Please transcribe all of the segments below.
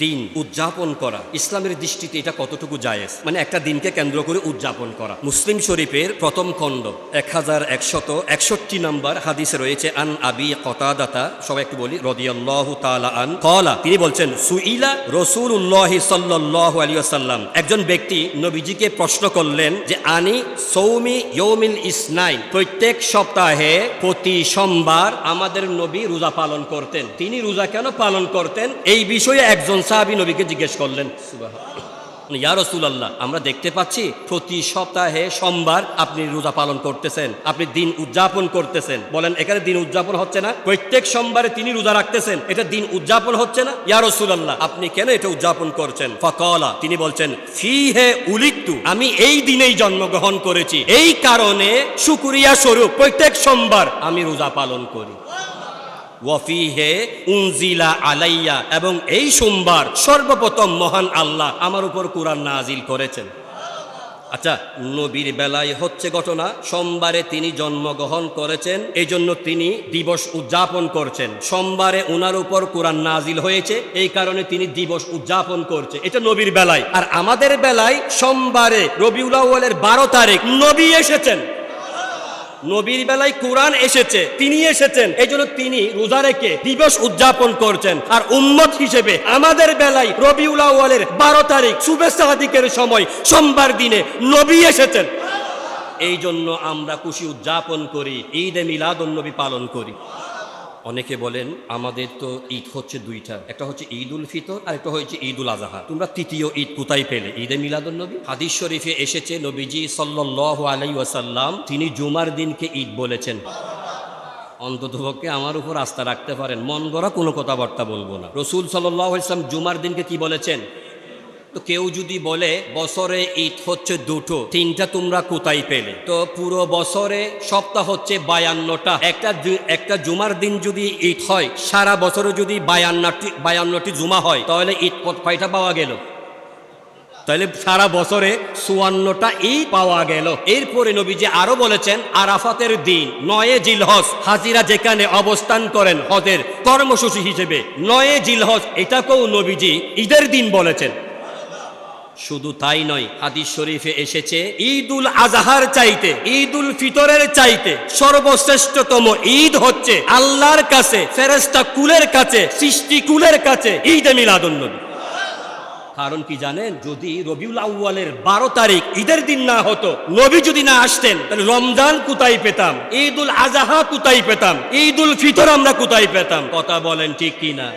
দিন উদযাপন করা। ইসলামের দৃষ্টিতে এটা কতটুকু জায়েজ? মানে একটা দিনকে কেন্দ্র করে উদযাপন করা। মুসলিম শরীফের প্রথম খণ্ড এক হাজার একশত একষট্টি নম্বর হাদিসে রয়েছে, আন আবি কতাদাতা, সবাই একটু বলি, রদিয়াল্লাহু আন কলা তিনি বলছেন, সুইলা রসুল্লাহ সাল্লাল্লাহু আলাইহি ওয়াসাল্লাম, একজন ব্যক্তি নবীজিকে প্রশ্ন করলেন যে, আনি সৌমি ইয়ৌমিল ইসনাইন, প্রত্যেক সপ্তাহে প্রতি সোমবার আমাদের নবী রোজা পালন করতেন। তিনি রোজা কেন পালন করতেন? এই বিষয়ে একজন সাহাবী নবীকে জিজ্ঞেস করলেন ইয়া রসুলাল্লাহ, আমরা দেখতে পাচ্ছি প্রতি সপ্তাহে সোমবার আপনি রোজা পালন করতেছেন, আপনি দিন উদযাপন করতেছেন। বলেন, এখানে দিন উদযাপন হচ্ছে না, প্রত্যেক সোমবারে তিনি রোজা রাখতেছেন, এটা দিন উদযাপন হচ্ছে না? ইয়া রসুলাল্লাহ, আপনি কেন এটা উদযাপন করছেন? ফকলা তিনি বলছেন ফি হে উলিকতু আমি এই দিনেই জন্মগ্রহণ করেছি, এই কারণে শুকুরিয়া স্বরূপ প্রত্যেক সোমবার আমি রোজা পালন করি। ওয়াফিহে উনজিলা আলাইয়া, এবং এই সোমবার সর্বপ্রথম মহান আল্লাহ আমার উপর কোরআন নাজিল করেছেন। আচ্ছা নবীর বেলায় হচ্ছে ঘটনা, সোমবারে তিনি জন্মগ্রহণ করেছেন এই জন্য তিনি দিবস উদযাপন করছেন। সোমবারে ওনার উপর কোরআন নাজিল হয়েছে, এই কারণে তিনি দিবস উদযাপন করছে। এটা নবীর বেলায়। আর আমাদের বেলায় সোমবারে রবিউল বারো তারিখ নবী এসেছেন। নবীর বেলায় কোরআন এসেছে, তিনি এসেছেন। এই জন্য তিনি রোজা রেখে দিবস উদযাপন করছেন। আর উম্মত হিসেবে আমাদের বেলায় রবিউল উলাওয়ালের বারো তারিখ শুভেচ্ছা আদিকের সময়, সোমবার দিনে নবী এসেছেন। এই জন্য আমরা খুশি উদযাপন করি, ঈদে মিলাদ নবী পালন করি। অনেকে বলেন আমাদের তো ঈদ হচ্ছে দুইটা। একটা হচ্ছে ঈদ উল ফিতর, আর একটা হচ্ছে ঈদ উল আজহা তোমরা তৃতীয় ঈদ কোথায় পেলে? ঈদে মিলাদুল নবী? হাদিস শরীফে এসেছে, নবীজি সাল্লাল্লাহু আলাইহি ওয়াসাল্লাম তিনি জুমার দিনকে ঈদ বলেছেন। অন্ততপক্ষে আমার উপর আস্থা রাখতে পারেন, মন গড়া কোনো কথাবার্তা বলব না। রসুল সাল্লাহ ইসলাম জুমার দিনকে কি বলেছেন? তো কেউ যদি বলে, বছরে ঈদ হচ্ছে দুটো, তিনটা তোমরা কোথায় পেলে? তো পুরো বছরে, সপ্তাহ হচ্ছে বায়ান্নটা। একটা একটা জুমার দিন যদি ঈদ হয়, সারা বছরে যদি বায়ান্নটি বায়ান্নটি জুমা হয়, তাহলে ঈদ পথ কয়টা পাওয়া গেল? তাহলে সারা বছরে চুয়ান্নটা ঈদ পাওয়া গেল। এরপরে নবীজি আরও বলেছেন, আরাফাতের দিন, নয়ে জিলহজ, হাজিরা যেখানে অবস্থান করেন হজের কর্মসূচি হিসেবে, নয়ে জিলহজ, এটাকেও নবীজি ঈদের দিন বলেছেন। শুধু তাই নয়, হাদিস শরীফে এসেছে ঈদ উল আজহার চাইতে ঈদ উল ফিতরের চাইতে সর্বশ্রেষ্ঠতম ঈদ হচ্ছে আল্লাহর কাছে ফেরেস্তা কুলের কাছে, সৃষ্টি কুলের কাছে, ঈদে মিলাদুন নবী। কারণ কি জানেন? যদি রবিউল আউ্বালের বারো তারিখ ঈদের দিন না হতো, নবী যদি না আসতেন, তাহলে রমজান কোথায় পেতাম? ঈদ উল আজাহা কোথায় পেতাম? ঈদ উল ফিতর আমরা কোথায় পেতাম? কথা বলেন ঠিক কি না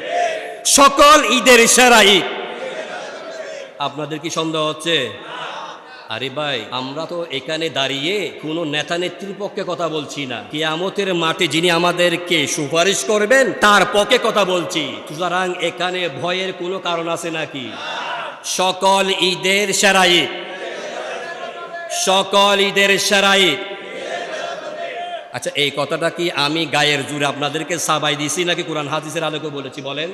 সকল ঈদের সেরা ঈদ। আপনাদের কি সন্দেহ হচ্ছে? আরে ভাই, আমরা তো এখানে দাঁড়িয়ে কোনো নেতা নেত্রীর পক্ষে কথা বলছি না। কিয়ামতের মাঠে যিনি আমাদেরকে সুপারিশ করবেন, তার পক্ষে কথা বলছি। সুতরাং এখানে ভয়ের কোনো কারণ আছে নাকি? সকল ঈদের সেরা ঈদ সকল ঈদের সেরা ঈদ আচ্ছা এই কথাটা কি আমি গায়ের জুড়ে আপনাদেরকে সাবাই দিছি নাকি কোরআন হাদিসের আলোকে বলেছি? বলেন।